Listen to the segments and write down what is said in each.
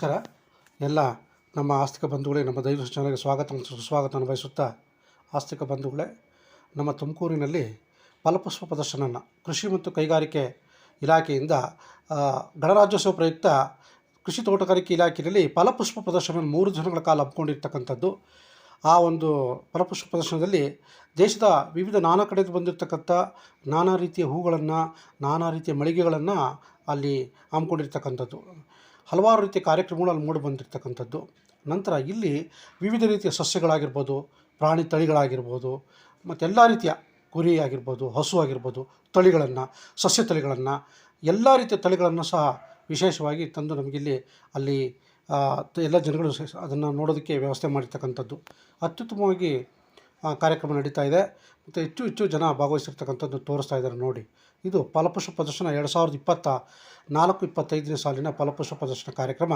ನಮಸ್ಕಾರ. ಎಲ್ಲ ನಮ್ಮ ಆಸ್ತಿಕ ಬಂಧುಗಳೇ, ನಮ್ಮ ದೈವ ಚಾನಲ್ಗೆ ಸ್ವಾಗತ ಸುಸ್ವಾಗತವನ್ನು ಬಯಸುತ್ತಾ ಆಸ್ತಿಕ ಬಂಧುಗಳೇ, ನಮ್ಮ ತುಮಕೂರಿನಲ್ಲಿ ಫಲಪುಷ್ಪ ಪ್ರದರ್ಶನನ ಕೃಷಿ ಮತ್ತು ಕೈಗಾರಿಕೆ ಇಲಾಖೆಯಿಂದ ಗಣರಾಜ್ಯೋತ್ಸವ ಪ್ರಯುಕ್ತ ಕೃಷಿ ತೋಟಗಾರಿಕೆ ಇಲಾಖೆಯಲ್ಲಿ ಫಲಪುಷ್ಪ ಪ್ರದರ್ಶನ ಮೂರು ದಿನಗಳ ಕಾಲ ಹಮ್ಮಿಕೊಂಡಿರ್ತಕ್ಕಂಥದ್ದು. ಆ ಒಂದು ಫಲಪುಷ್ಪ ಪ್ರದರ್ಶನದಲ್ಲಿ ದೇಶದ ವಿವಿಧ ನಾನಾ ಕಡೆಯಿಂದ ಬಂದಿರತಕ್ಕಂಥ ನಾನಾ ರೀತಿಯ ಹೂಗಳನ್ನು, ನಾನಾ ರೀತಿಯ ಮಳಿಗೆಗಳನ್ನು ಅಲ್ಲಿ ಹಮ್ಮಿಕೊಂಡಿರ್ತಕ್ಕಂಥದ್ದು. ಹಲವಾರು ರೀತಿಯ ಕಾರ್ಯಕ್ರಮಗಳು ಅಲ್ಲಿ ಮೂಡಿ ಬಂದಿರತಕ್ಕಂಥದ್ದು. ನಂತರ ಇಲ್ಲಿ ವಿವಿಧ ರೀತಿಯ ಸಸ್ಯಗಳಾಗಿರ್ಬೋದು, ಪ್ರಾಣಿ ತಳಿಗಳಾಗಿರ್ಬೋದು, ಮತ್ತು ಎಲ್ಲ ರೀತಿಯ ಕುರಿ ಆಗಿರ್ಬೋದು, ಹಸು ಆಗಿರ್ಬೋದು, ತಳಿಗಳನ್ನು, ಸಸ್ಯ ತಳಿಗಳನ್ನು, ಎಲ್ಲ ರೀತಿಯ ತಳಿಗಳನ್ನು ಸಹ ವಿಶೇಷವಾಗಿ ತಂದು ನಮಗಿಲ್ಲಿ ಅಲ್ಲಿ ಎಲ್ಲ ಜನಗಳು ಅದನ್ನು ನೋಡೋದಕ್ಕೆ ವ್ಯವಸ್ಥೆ ಮಾಡಿರ್ತಕ್ಕಂಥದ್ದು. ಅತ್ಯುತ್ತಮವಾಗಿ ಕಾರ್ಯಕ್ರಮ ನಡೀತಾ ಇದೆ. ಮತ್ತು ಹೆಚ್ಚು ಹೆಚ್ಚು ಜನ ಭಾಗವಹಿಸಿರ್ತಕ್ಕಂಥದ್ದು ತೋರಿಸ್ತಾ ಇದ್ದಾರೆ ನೋಡಿ. ಇದು ಫಲಪುಷ್ಪ ಪ್ರದರ್ಶನ ಎರಡು ಸಾವಿರದ ಇಪ್ಪತ್ತ ನಾಲ್ಕು ಇಪ್ಪತ್ತೈದನೇ ಸಾಲಿನ ಫಲಪುಷ್ಪ ಪ್ರದರ್ಶನ ಕಾರ್ಯಕ್ರಮ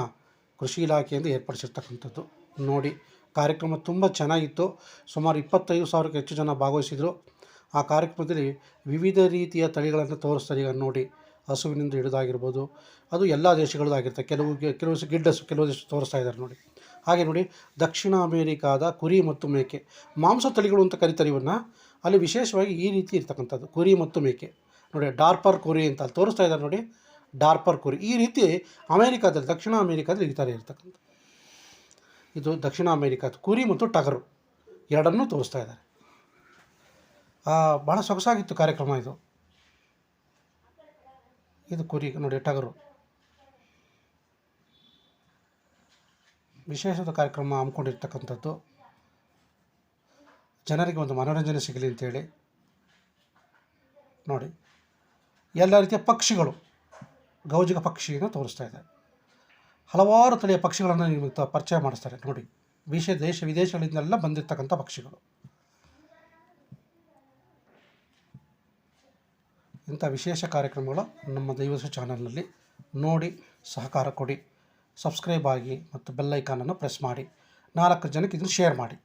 ಕೃಷಿ ಇಲಾಖೆಯಿಂದ ಏರ್ಪಡಿಸಿರ್ತಕ್ಕಂಥದ್ದು ನೋಡಿ. ಕಾರ್ಯಕ್ರಮ ತುಂಬ ಚೆನ್ನಾಗಿತ್ತು. ಸುಮಾರು ಇಪ್ಪತ್ತೈದು ಸಾವಿರಕ್ಕೆ ಹೆಚ್ಚು ಜನ ಭಾಗವಹಿಸಿದರು. ಆ ಕಾರ್ಯಕ್ರಮದಲ್ಲಿ ವಿವಿಧ ರೀತಿಯ ತಳಿಗಳನ್ನು ತೋರಿಸ್ತಾರೆ ಈಗ ನೋಡಿ. ಹಸುವಿನಿಂದ ಹಿಡಿದಾಗಿರ್ಬೋದು, ಅದು ಎಲ್ಲ ದೇಶಗಳದ್ದಾಗಿರುತ್ತೆ. ಕೆಲವು ಕೆಲವು ಗಿಡ್ಡಸು, ಕೆಲವು ದೇಶ ತೋರಿಸ್ತಾ ಇದ್ದಾರೆ ನೋಡಿ. ಹಾಗೆ ನೋಡಿ, ದಕ್ಷಿಣ ಅಮೇರಿಕಾದ ಕುರಿ ಮತ್ತು ಮೇಕೆ. ಮಾಂಸ ತಳಿಗಳು ಅಂತ ಕರಿತಾರೆ ಇವನ್ನ ಅಲ್ಲಿ ವಿಶೇಷವಾಗಿ ಈ ರೀತಿ ಇರ್ತಕ್ಕಂಥದ್ದು, ಕುರಿ ಮತ್ತು ಮೇಕೆ. ನೋಡಿ, ಡಾರ್ಪರ್ ಕುರಿ ಅಂತ ಅಲ್ಲಿ ತೋರಿಸ್ತಾ ಇದ್ದಾರೆ ನೋಡಿ, ಡಾರ್ಪರ್ ಕುರಿ. ಈ ರೀತಿ ಅಮೇರಿಕಾದಲ್ಲಿ, ದಕ್ಷಿಣ ಅಮೇರಿಕಾದಲ್ಲಿ ಈ ಥರ ಇರ್ತಕ್ಕಂಥ ಇದು ದಕ್ಷಿಣ ಅಮೇರಿಕಾದ ಕುರಿ ಮತ್ತು ಟಗರು ಎರಡನ್ನೂ ತೋರಿಸ್ತಾ ಇದ್ದಾರೆ. ಭಾಳ ಸೊಗಸಾಗಿತ್ತು ಕಾರ್ಯಕ್ರಮ ಇದು. ಇದು ಕುರಿ, ನೋಡಿ, ಟಗರು. ವಿಶೇಷದ ಕಾರ್ಯಕ್ರಮ ಹಮ್ಮಿಕೊಂಡಿರ್ತಕ್ಕಂಥದ್ದು. ಜನರಿಗೆ ಒಂದು ಮನೋರಂಜನೆ ಸಿಗಲಿ ಅಂತೇಳಿ ನೋಡಿ. ಎಲ್ಲ ರೀತಿಯ ಪಕ್ಷಿಗಳು, ಗೌಜಿಗ ಪಕ್ಷಿಯನ್ನು ತೋರಿಸ್ತಾ ಇದೆ. ಹಲವಾರು ತಳಿಯ ಪಕ್ಷಿಗಳನ್ನು ನಿಮಗೆ ಪರಿಚಯ ಮಾಡಿಸ್ತಾರೆ ನೋಡಿ. ವಿಷ ದೇಶ, ವಿದೇಶಗಳಿಂದೆಲ್ಲ ಬಂದಿರತಕ್ಕಂಥ ಪಕ್ಷಿಗಳು. ಇಂಥ ವಿಶೇಷ ಕಾರ್ಯಕ್ರಮಗಳು ನಮ್ಮ ದೈವಸ ಚಾನಲ್ನಲ್ಲಿ ನೋಡಿ ಸಹಕಾರ ಕೊಡಿ. ಸಬ್ಸ್ಕ್ರೈಬ್ ಆಗಿ ಮತ್ತು ಬೆಲ್ ಐಕಾನನ್ನು ಪ್ರೆಸ್ ಮಾಡಿ. ನಾಲ್ಕು ಜನಕ್ಕೆ ಇದನ್ನು ಶೇರ್ ಮಾಡಿ.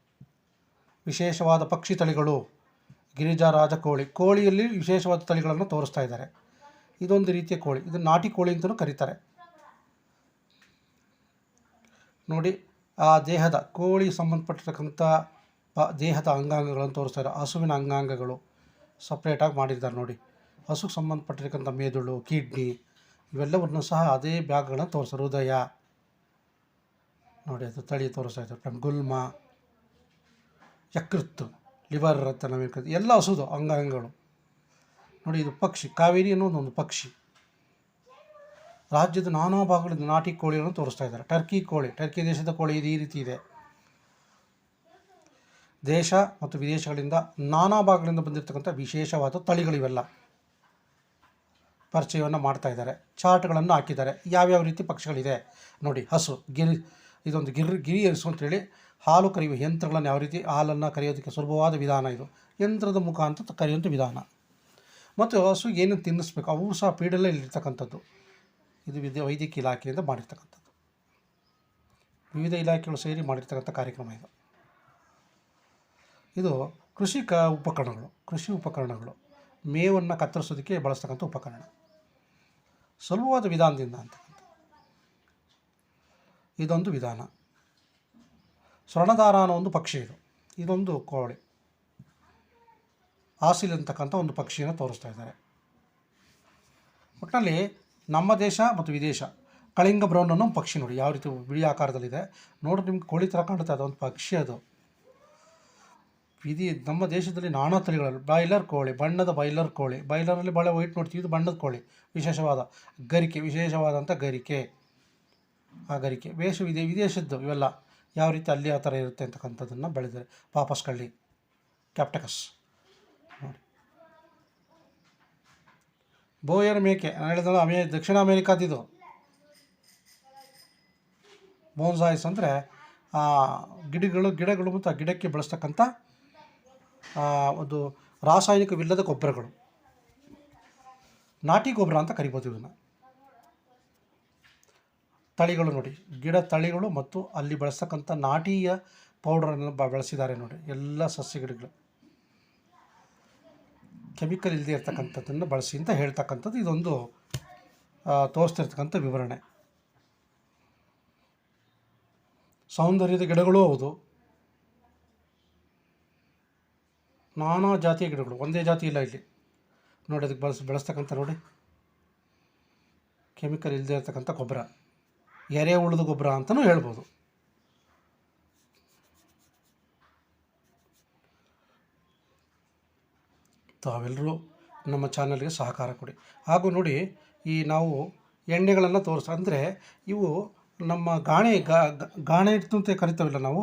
ವಿಶೇಷವಾದ ಪಕ್ಷಿ ತಳಿಗಳು, ಗಿರಿಜಾ ರಾಜ ಕೋಳಿ ಕೋಳಿಯಲ್ಲಿ ವಿಶೇಷವಾದ ತಳಿಗಳನ್ನು ತೋರಿಸ್ತಾ ಇದ್ದಾರೆ. ಇದೊಂದು ರೀತಿಯ ಕೋಳಿ, ಇದು ನಾಟಿ ಕೋಳಿ ಅಂತಲೂ ಕರೀತಾರೆ. ನೋಡಿ, ಆ ದೇಹದ ಕೋಳಿ ಸಂಬಂಧಪಟ್ಟಿರತಕ್ಕಂಥ ದೇಹದ ಅಂಗಾಂಗಗಳನ್ನು ತೋರಿಸ್ತಾ ಇದ್ದಾರೆ. ಹಸುವಿನ ಅಂಗಾಂಗಗಳು ಸಪ್ರೇಟಾಗಿ ಮಾಡಿದ್ದಾರೆ ನೋಡಿ. ಹಸುಗೆ ಸಂಬಂಧಪಟ್ಟಿರ್ತಕ್ಕಂಥ ಮೆದುಳು, ಕಿಡ್ನಿ, ಇವೆಲ್ಲವನ್ನು ಸಹ ಅದೇ ಬ್ಯಾಗ್ಗಳನ್ನು ತೋರಿಸ್ತಾರೆ. ಹೃದಯ ನೋಡಿ, ಅದು ತಳಿ ತೋರಿಸ್ತಾ ಇದ್ದಾರೆ ಫ್ರಮ್ ಗುಲ್ಮ, ಯಕೃತ್ತು, ಲಿವರ್ ಅಂತ ನಾವೇನು ಎಲ್ಲ ಹಸುದು ಅಂಗಾಂಗಗಳು ನೋಡಿ, ಇದು ಪಕ್ಷಿ. ಕಾವೇರಿ ಅನ್ನೋದು ಒಂದು ಪಕ್ಷಿ. ರಾಜ್ಯದ ನಾನಾ ಭಾಗಗಳಿಂದ ನಾಟಿ ಕೋಳಿಗಳನ್ನು ತೋರಿಸ್ತಾ ಇದ್ದಾರೆ. ಟರ್ಕಿ ಕೋಳಿ, ಟರ್ಕಿ ದೇಶದ ಕೋಳಿ ಇದು ಈ ರೀತಿ ಇದೆ. ದೇಶ ಮತ್ತು ವಿದೇಶಗಳಿಂದ ನಾನಾ ಭಾಗಗಳಿಂದ ಬಂದಿರತಕ್ಕಂಥ ವಿಶೇಷವಾದ ತಳಿಗಳಿವೆಲ್ಲ ಪರಿಚಯವನ್ನು ಮಾಡ್ತಾ ಇದ್ದಾರೆ. ಚಾರ್ಟ್ಗಳನ್ನು ಹಾಕಿದ್ದಾರೆ. ಯಾವ್ಯಾವ ರೀತಿ ಪಕ್ಷಿಗಳಿದೆ? ನೋಡಿ, ಹಸು, ಗಿರಿ ಇದೊಂದು ಗಿರ್ ಗಿರಿ ಹಸು ಅಂತೇಳಿ ಹಾಲು ಕರೆಯುವ ಯಂತ್ರಗಳನ್ನು ಯಾವ ರೀತಿ ಹಾಲನ್ನು ಕರೆಯೋದಕ್ಕೆ ಸುಲಭವಾದ ವಿಧಾನ ಇದು. ಯಂತ್ರದ ಮುಖಾಂತರ ಕರೆಯುವಂಥ ವಿಧಾನ. ಮತ್ತು ಹಸು ಏನು ತಿನ್ನಿಸ್ಬೇಕು ಅವು ಸಹ ಪೀಡಲ್ಲೇ ಇಲ್ಲಿರ್ತಕ್ಕಂಥದ್ದು ಇದು ವಿದ್ಯಾ ವೈದ್ಯಕೀಯ ಇಲಾಖೆಯಿಂದ ಮಾಡಿರ್ತಕ್ಕಂಥದ್ದು. ವಿವಿಧ ಇಲಾಖೆಗಳು ಸೇರಿ ಮಾಡಿರ್ತಕ್ಕಂಥ ಕಾರ್ಯಕ್ರಮ ಇದು. ಇದು ಕೃಷಿ ಕ ಉಪಕರಣಗಳು, ಕೃಷಿ ಉಪಕರಣಗಳು. ಮೇವನ್ನು ಕತ್ತರಿಸೋದಕ್ಕೆ ಬಳಸ್ತಕ್ಕಂಥ ಉಪಕರಣ. ಸುಲಭವಾದ ವಿಧಾನದಿಂದ ಅಂತಕ್ಕಂಥ ಇದೊಂದು ವಿಧಾನ. ಸ್ವರ್ಣಧಾರ ಅನ್ನೋ ಒಂದು ಪಕ್ಷಿ ಇದು. ಇದೊಂದು ಕೋಳಿ. ಆಸಿಲ್ ಅಂತಕ್ಕಂಥ ಒಂದು ಪಕ್ಷಿಯನ್ನು ತೋರಿಸ್ತಾ ಇದ್ದಾರೆ. ಒಟ್ಟಿನಲ್ಲಿ ನಮ್ಮ ದೇಶ ಮತ್ತು ವಿದೇಶ, ಕಳಿಂಗ ಬ್ರೌನ್ ಅನ್ನೋ ಪಕ್ಷಿ ನೋಡಿ, ಯಾವ ರೀತಿ ಬಿಳಿ ಆಕಾರದಲ್ಲಿದೆ. ನೋಡಿ ನಿಮ್ಗೆ ಕೋಳಿ ಥರ ಕಾಣುತ್ತೆ, ಅದೊಂದು ಪಕ್ಷಿ ಅದು. ವಿಧಿ ನಮ್ಮ ದೇಶದಲ್ಲಿ ನಾನಾ ತಳಿಗಳಲ್ಲಿ, ಬಾಯ್ಲರ್ ಕೋಳಿ, ಬಣ್ಣದ ಬಾಯ್ಲರ್ ಕೋಳಿ, ಬಾಯ್ಲರಲ್ಲಿ ಭಾಳ ವೈಟ್ ನೋಡ್ತೀವಿ, ಇದು ಬಣ್ಣದ ಕೋಳಿ, ವಿಶೇಷವಾದ ಗರಿಕೆ, ವಿಶೇಷವಾದಂಥ ಗರಿಕೆ. ಆ ಗರಿಕೆ ವೇಷ ವಿದೇ ವಿದೇಶದ್ದು ಇವೆಲ್ಲ ಯಾವ ರೀತಿ ಅಲ್ಲಿ ಆ ಥರ ಇರುತ್ತೆ ಅಂತಕ್ಕಂಥದ್ದನ್ನು ಬೆಳೆದರೆ. ಪಾಪಸ್ ಕಳ್ಳಿ. ಕ್ಯಾಪ್ಟಕಸ್. ನೋಡಿ. ಬೋಯರ್ ಮೇಕೆ, ನಾನು ಹೇಳಿದಲ್ಲ ಅಮೇ, ದಕ್ಷಿಣ ಅಮೇರಿಕಾದಿದು ಬೋನ್ಸಾಯ್ಸ್ ಅಂದರೆ ಗಿಡಗಳು ಗಿಡಗಳು ಮತ್ತು ಆ ಗಿಡಕ್ಕೆ ಬಳಸ್ತಕ್ಕಂಥ ಒಂದು ರಾಸಾಯನಿಕವಿಲ್ಲದ ಗೊಬ್ಬರಗಳು. ನಾಟಿ ಗೊಬ್ಬರ ಅಂತ ಕರಿಬೋದು ಇದನ್ನು ತಳಿಗಳು ನೋಡಿ, ಗಿಡ ತಳಿಗಳು ಮತ್ತು ಅಲ್ಲಿ ಬಳಸ್ತಕ್ಕಂಥ ನಾಟಿಯ ಪೌಡರನ್ನು ಬಳಸಿದ್ದಾರೆ ನೋಡಿ, ಎಲ್ಲ ಸಸ್ಯ ಗಿಡಗಳು. ಕೆಮಿಕಲ್ ಇಲ್ಲದೆ ಇರ್ತಕ್ಕಂಥದ್ದನ್ನು ಬಳಸಿ ಅಂತ ಹೇಳ್ತಕ್ಕಂಥದ್ದು ಇದೊಂದು ತೋರಿಸ್ತಿರ್ತಕ್ಕಂಥ ವಿವರಣೆ. ಸೌಂದರ್ಯದ ಗಿಡಗಳು ಹೌದು. ನಾನಾ ಜಾತಿಯ ಗಿಡಗಳು, ಒಂದೇ ಜಾತಿ ಇಲ್ಲ ಇಲ್ಲಿ. ನೋಡಿ, ಅದಕ್ಕೆ ಬಳಸಿ, ಬೆಳೆಸ್ತಕ್ಕಂಥ ನೋಡಿ. ಕೆಮಿಕಲ್ ಇಲ್ಲದೆ ಇರ್ತಕ್ಕಂಥ ಗೊಬ್ಬರ. ಎರೆಹುಳದ ಗೊಬ್ಬರ ಅಂತಲೂ ಹೇಳ್ಬೋದು. ತಾವೆಲ್ಲರೂ ನಮ್ಮ ಚಾನಲ್ಗೆ ಸಹಕಾರ ಕೊಡಿ. ಹಾಗೂ ನೋಡಿ, ಈ ನಾವು ಎಣ್ಣೆಗಳನ್ನು ತೋರಿಸ, ಅಂದರೆ ಇವು ನಮ್ಮ ಗಾಣೆ ಗಾಣೆ ಅಂತ ಕರಿತಾವಿಲ್ಲ ನಾವು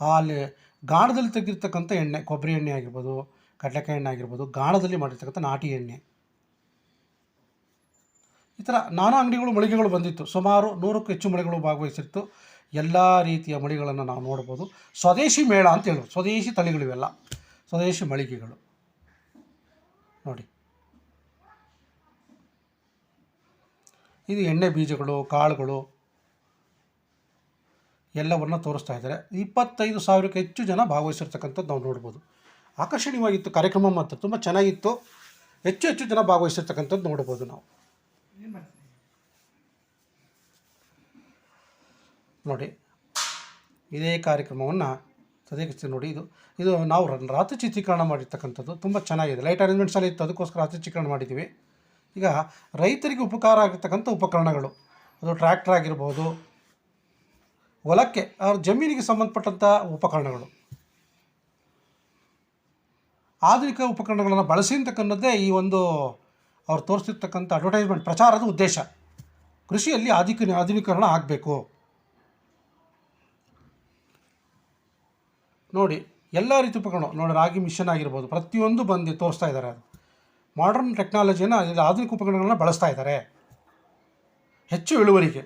ಅಲ್ಲಿ ಗಾಣದಲ್ಲಿ ತೆಗೆದಿರ್ತಕ್ಕಂಥ ಎಣ್ಣೆ, ಕೊಬ್ಬರಿ ಎಣ್ಣೆ ಆಗಿರ್ಬೋದು, ಕಡಲೆಕಾಯಿ ಎಣ್ಣೆ ಆಗಿರ್ಬೋದು, ಗಾಣದಲ್ಲಿ ಮಾಡಿರ್ತಕ್ಕಂಥ ನಾಟಿ ಎಣ್ಣೆ. ಈ ಥರ ನಾನಾ ಅಂಗಡಿಗಳು ಮಳಿಗೆಗಳು ಬಂದಿತ್ತು. ಸುಮಾರು ನೂರಕ್ಕೂ ಹೆಚ್ಚು ಮಳಿಗೆಗಳು ಭಾಗವಹಿಸಿತ್ತು. ಎಲ್ಲ ರೀತಿಯ ಮಳಿಗೆಗಳನ್ನು ನಾವು ನೋಡ್ಬೋದು. ಸ್ವದೇಶಿ ಮೇಳ ಅಂತ ಹೇಳೋದು ಸ್ವದೇಶಿ ತಳಿಗಳಿವೆಲ್ಲ ಸ್ವದೇಶಿ ಮಳಿಗೆಗಳು. ನೋಡಿ. ಇದು ಎಣ್ಣೆ ಬೀಜಗಳು, ಕಾಳುಗಳು ಎಲ್ಲವನ್ನು ತೋರಿಸ್ತಾ ಇದ್ದಾರೆ. ಇಪ್ಪತ್ತೈದು ಸಾವಿರಕ್ಕೆ ಹೆಚ್ಚು ಜನ ಭಾಗವಹಿಸಿರ್ತಕ್ಕಂಥದ್ದು ನಾವು ನೋಡ್ಬೋದು. ಆಕರ್ಷಣೀಯವಾಗಿತ್ತು. ಕಾರ್ಯಕ್ರಮ ಮಾತ್ರ. ತುಂಬ ಚೆನ್ನಾಗಿತ್ತು. ಹೆಚ್ಚು ಹೆಚ್ಚು ಜನ ಭಾಗವಹಿಸಿರ್ತಕ್ಕಂಥದ್ದು ನೋಡ್ಬೋದು ನಾವು. ನೋಡಿ, ಇದೇ ಕಾರ್ಯಕ್ರಮವನ್ನು ಸದ್ಯಕ್ಕೆ ನೋಡಿ, ಇದು ಇದು ನಾವು ರಾತ್ರಿ ಚಿತ್ರೀಕರಣ ಮಾಡಿರ್ತಕ್ಕಂಥದ್ದು ತುಂಬ ಚೆನ್ನಾಗಿದೆ. ಲೈಟ್ ಅರೇಂಜ್ಮೆಂಟ್ಸ್ ಎಲ್ಲ ಇತ್ತು, ಅದಕ್ಕೋಸ್ಕರ ರಾತ್ರಿ ಚಿತ್ರೀಕರಣ ಮಾಡಿದ್ದೀವಿ. ಈಗ ರೈತರಿಗೆ ಉಪಕಾರ ಆಗಿರ್ತಕ್ಕಂಥ ಉಪಕರಣಗಳು, ಅದು ಟ್ರ್ಯಾಕ್ಟರ್ ಆಗಿರ್ಬೋದು, ಹೊಲಕ್ಕೆ ಅವ್ರ ಜಮೀನಿಗೆ ಸಂಬಂಧಪಟ್ಟಂಥ ಉಪಕರಣಗಳು. ಆಧುನಿಕ ಉಪಕರಣಗಳನ್ನು ಬಳಸಿರ್ತಕ್ಕಂಥದ್ದೇ ಈ ಒಂದು ಅವ್ರು ತೋರಿಸಿರ್ತಕ್ಕಂಥ ಅಡ್ವರ್ಟೈಸ್ಮೆಂಟ್ ಪ್ರಚಾರದ ಉದ್ದೇಶ. ಕೃಷಿಯಲ್ಲಿ ಆಧುನಿಕ ಆಧುನೀಕರಣ ಆಗಬೇಕು. ನೋಡಿ, ಎಲ್ಲ ರೀತಿ ಉಪಕರಣ ನೋಡಿ ರಾಗಿ ಮಿಷನ್ ಆಗಿರ್ಬೋದು, ಪ್ರತಿಯೊಂದು ಬಂದು ತೋರಿಸ್ತಾ ಇದ್ದಾರೆ ಅದು. ಮಾಡರ್ನ್ ಟೆಕ್ನಾಲಜಿಯನ್ನು ಆಧುನಿಕ ಉಪಕರಣಗಳನ್ನ ಬಳಸ್ತಾ ಇದ್ದಾರೆ. ಹೆಚ್ಚು ಇಳುವರಿಗೆ.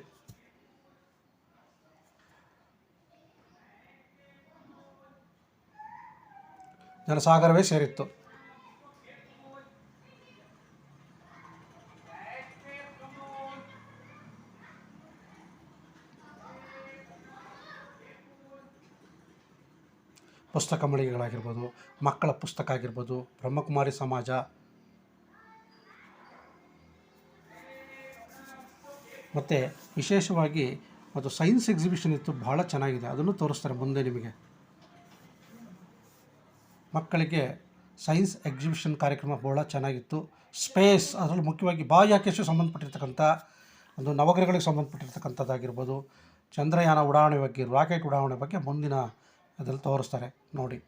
ಜನಸಾಗರವೇ ಸೇರಿತ್ತು. ಪುಸ್ತಕ ಮಳಿಗೆಗಳಾಗಿರ್ಬೋದು, ಮಕ್ಕಳ ಪುಸ್ತಕ ಆಗಿರ್ಬೋದು, ಬ್ರಹ್ಮಕುಮಾರಿ ಸಮಾಜ. ಮತ್ತು ವಿಶೇಷವಾಗಿ ಮತ್ತು ಸೈನ್ಸ್ ಎಕ್ಸಿಬಿಷನ್ ಇತ್ತು ಭಾಳ ಚೆನ್ನಾಗಿದೆ. ಅದನ್ನು ತೋರಿಸ್ತಾರೆ ಮುಂದೆ ನಿಮಗೆ. ಮಕ್ಕಳಿಗೆ ಸೈನ್ಸ್ ಎಕ್ಸಿಬಿಷನ್ ಕಾರ್ಯಕ್ರಮ ಭಾಳ ಚೆನ್ನಾಗಿತ್ತು. ಸ್ಪೇಸ್, ಅದರಲ್ಲಿ ಮುಖ್ಯವಾಗಿ ಬಾಹ್ಯಾಕಾಶಕ್ಕೆ ಸಂಬಂಧಪಟ್ಟಿರ್ತಕ್ಕಂಥ, ಒಂದು ನವಗ್ರಹಗಳಿಗೆ ಸಂಬಂಧಪಟ್ಟಿರ್ತಕ್ಕಂಥದ್ದಾಗಿರ್ಬೋದು, ಚಂದ್ರಯಾನ ಉಡಾವಣೆ ಬಗ್ಗೆ, ರಾಕೆಟ್ ಉಡಾವಣೆ ಬಗ್ಗೆ ಮುಂದಿನ ಅದ್ರಲ್ಲಿ ತೋರಿಸ್ತಾರೆ ನೋಡಿ.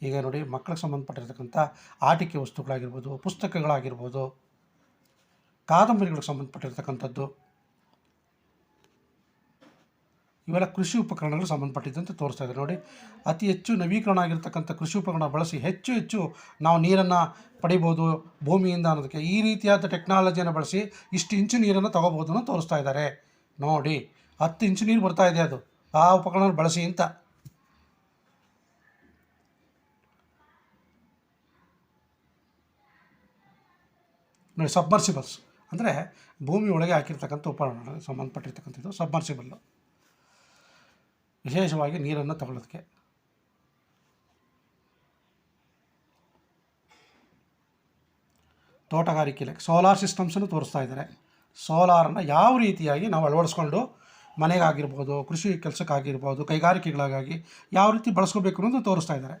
ಈಗ ನೋಡಿ ಮಕ್ಕಳಿಗೆ ಸಂಬಂಧಪಟ್ಟಿರ್ತಕ್ಕಂಥ ಆಟಿಕೆ ವಸ್ತುಗಳಾಗಿರ್ಬೋದು, ಪುಸ್ತಕಗಳಾಗಿರ್ಬೋದು, ಕಾದಂಬರಿಗಳಿಗೆ ಸಂಬಂಧಪಟ್ಟಿರ್ತಕ್ಕಂಥದ್ದು, ಇವೆಲ್ಲ ಕೃಷಿ ಉಪಕರಣಗಳು ಸಂಬಂಧಪಟ್ಟಿದ್ದಂತೆ ತೋರಿಸ್ತಾ ಇದೆ ನೋಡಿ. ಅತಿ ಹೆಚ್ಚು ನವೀಕರಣ ಆಗಿರ್ತಕ್ಕಂಥ ಕೃಷಿ ಉಪಕರಣ ಬಳಸಿ ಹೆಚ್ಚು ಹೆಚ್ಚು ನಾವು ನೀರನ್ನು ಪಡಿಬೋದು, ಭೂಮಿಯಿಂದ ಅನ್ನೋದಕ್ಕೆ. ಈ ರೀತಿಯಾದ ಟೆಕ್ನಾಲಜಿಯನ್ನು ಬಳಸಿ ಇಷ್ಟು ಇಂಚು ನೀರನ್ನು ತಗೋಬೋದು ಅನ್ನೋ ತೋರಿಸ್ತಾ ಇದ್ದಾರೆ. ನೋಡಿ, ಹತ್ತು ಇಂಚು ನೀರು ಬರ್ತಾ ಇದೆ ಅದು. ಆ ಉಪಕರಣ ಬಳಸಿ ಅಂತ. ನೋಡಿ ಸಬ್ಮರ್ಸಿಬಲ್ಸ್ ಅಂದರೆ ಭೂಮಿ ಒಳಗೆ ಹಾಕಿರ್ತಕ್ಕಂಥ ಉಪಕರಣ, ಸಂಬಂಧಪಟ್ಟಿರ್ತಕ್ಕಂಥದ್ದು ಸಬ್ಮರ್ಸಿಬಲ್ಲು ವಿಶೇಷವಾಗಿ ನೀರನ್ನು ತಗೊಳ್ಳೋದಕ್ಕೆ ತೋಟಗಾರಿಕೆಯಲ್ಲಿ ಸೋಲಾರ್ ಸಿಸ್ಟಮ್ಸನ್ನು ತೋರಿಸ್ತಾ ಇದ್ದಾರೆ. ಸೋಲಾರನ್ನು ಯಾವ ರೀತಿಯಾಗಿ ನಾವು ಅಳವಡಿಸ್ಕೊಂಡು ಮನೆಗಾಗಿರ್ಬೋದು, ಕೃಷಿ ಕೆಲಸಕ್ಕಾಗಿರ್ಬೋದು, ಕೈಗಾರಿಕೆಗಳಿಗಾಗಿ ಯಾವ ರೀತಿ ಬಳಸ್ಕೋಬೇಕು ಅನ್ನೋದು ತೋರಿಸ್ತಾ ಇದ್ದಾರೆ.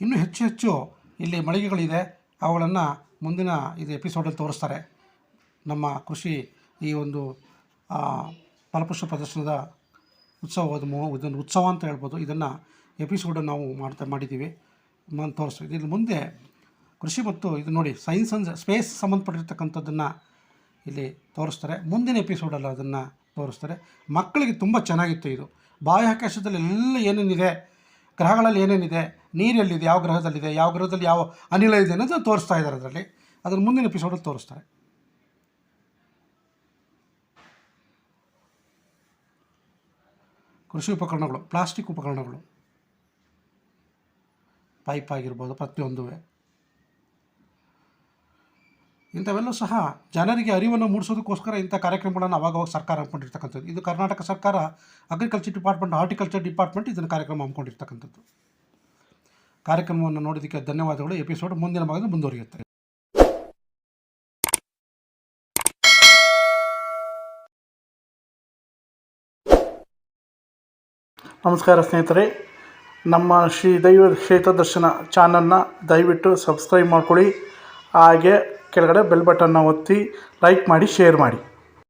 ಇನ್ನೂ ಹೆಚ್ಚು ಹೆಚ್ಚು ಇಲ್ಲಿ ಮಳಿಗೆಗಳಿದೆ. ಅವುಗಳನ್ನು ಮುಂದಿನ ಇದು ಎಪಿಸೋಡಲ್ಲಿ ತೋರಿಸ್ತಾರೆ. ನಮ್ಮ ಕೃಷಿ ಈ ಒಂದು ಫಲಪುಷ್ಪ ಪ್ರದರ್ಶನದ ಉತ್ಸವದ ಇದೊಂದು ಉತ್ಸವ ಅಂತ ಹೇಳ್ಬೋದು. ಇದನ್ನು ಎಪಿಸೋಡ್ ನಾವು ಮಾಡ್ತಾ, ಮಾಡಿದ್ದೀವಿ. ನಾನು ತೋರಿಸ್ತೀವಿ. ಇದ್ರ ಮುಂದೆ ಕೃಷಿ ಮತ್ತು ಇದು ನೋಡಿ ಸೈನ್ಸ್ ಅಂಡ್ ಸ್ಪೇಸ್ ಸಂಬಂಧಪಟ್ಟಿರ್ತಕ್ಕಂಥದ್ದನ್ನು ಇಲ್ಲಿ ತೋರಿಸ್ತಾರೆ. ಮುಂದಿನ ಎಪಿಸೋಡಲ್ಲಿ ಅದನ್ನು ತೋರಿಸ್ತಾರೆ. ಮಕ್ಕಳಿಗೆ ತುಂಬ ಚೆನ್ನಾಗಿತ್ತು ಇದು. ಬಾಹ್ಯಾಕಾಶದಲ್ಲಿ ಎಲ್ಲ ಏನೇನಿದೆ, ಗ್ರಹಗಳಲ್ಲಿ ಏನೇನಿದೆ ನೀರೆಲ್ಲಿದೆ? ಯಾವ ಗ್ರಹದಲ್ಲಿದೆ? ಯಾವ ಗ್ರಹದಲ್ಲಿ ಯಾವ ಅನಿಲ ಇದೆ ಅನ್ನೋದು ತೋರಿಸ್ತಾ ಇದ್ದಾರೆ ಅದರಲ್ಲಿ. ಅದನ್ನು ಮುಂದಿನ ಎಪಿಸೋಡಲ್ಲಿ ತೋರಿಸ್ತಾರೆ. ಕೃಷಿ ಉಪಕರಣಗಳು, ಪ್ಲಾಸ್ಟಿಕ್ ಉಪಕರಣಗಳು. ಪೈಪ್ ಆಗಿರ್ಬೋದು ಪ್ರತಿಯೊಂದು ಇಂಥವೆಲ್ಲೂ ಸಹ ಜನರಿಗೆ ಅರಿವನ್ನು ಮೂಡಿಸೋದಕ್ಕೋಸ್ಕರ ಇಂಥ ಕಾರ್ಯಕ್ರಮಗಳನ್ನು ಅವಾಗವಾಗ ಸರ್ಕಾರ ಹಮ್ಮಿಕೊಂಡಿರ್ತಕ್ಕಂಥದ್ದು. ಇದು ಕರ್ನಾಟಕ ಸರ್ಕಾರ ಅಗ್ರಿಕಲ್ಚರ್ ಡಿಪಾರ್ಟ್ಮೆಂಟ್ ಹಾರ್ಟಿಕಲ್ಚರ್ ಡಿಪಾರ್ಟ್ಮೆಂಟ್ ಇದನ್ನು ಕಾರ್ಯಕ್ರಮ ಹಮ್ಮಿಕೊಂಡಿರ್ತಕ್ಕಂಥದ್ದು. ಕಾರ್ಯಕ್ರಮವನ್ನು ನೋಡೋದಕ್ಕೆ ಧನ್ಯವಾದಗಳು. ಎಪಿಸೋಡ್ ಮುಂದಿನ ಭಾಗದಲ್ಲಿ ಮುಂದುವರಿಯುತ್ತೆ. ನಮಸ್ಕಾರ ಸ್ನೇಹಿತರೆ. ನಮ್ಮ ಶ್ರೀ ದೈವ ಕ್ಷೇತ್ರ ದರ್ಶನ ಚಾನಲ್ನ ದಯವಿಟ್ಟು ಸಬ್ಸ್ಕ್ರೈಬ್ ಮಾಡ್ಕೊಳ್ಳಿ. ಹಾಗೆ ಕೆಳಗಡೆ ಬೆಲ್ ಬಟನ್ನ ಒತ್ತಿ ಲೈಕ್ ಮಾಡಿ, ಶೇರ್ ಮಾಡಿ.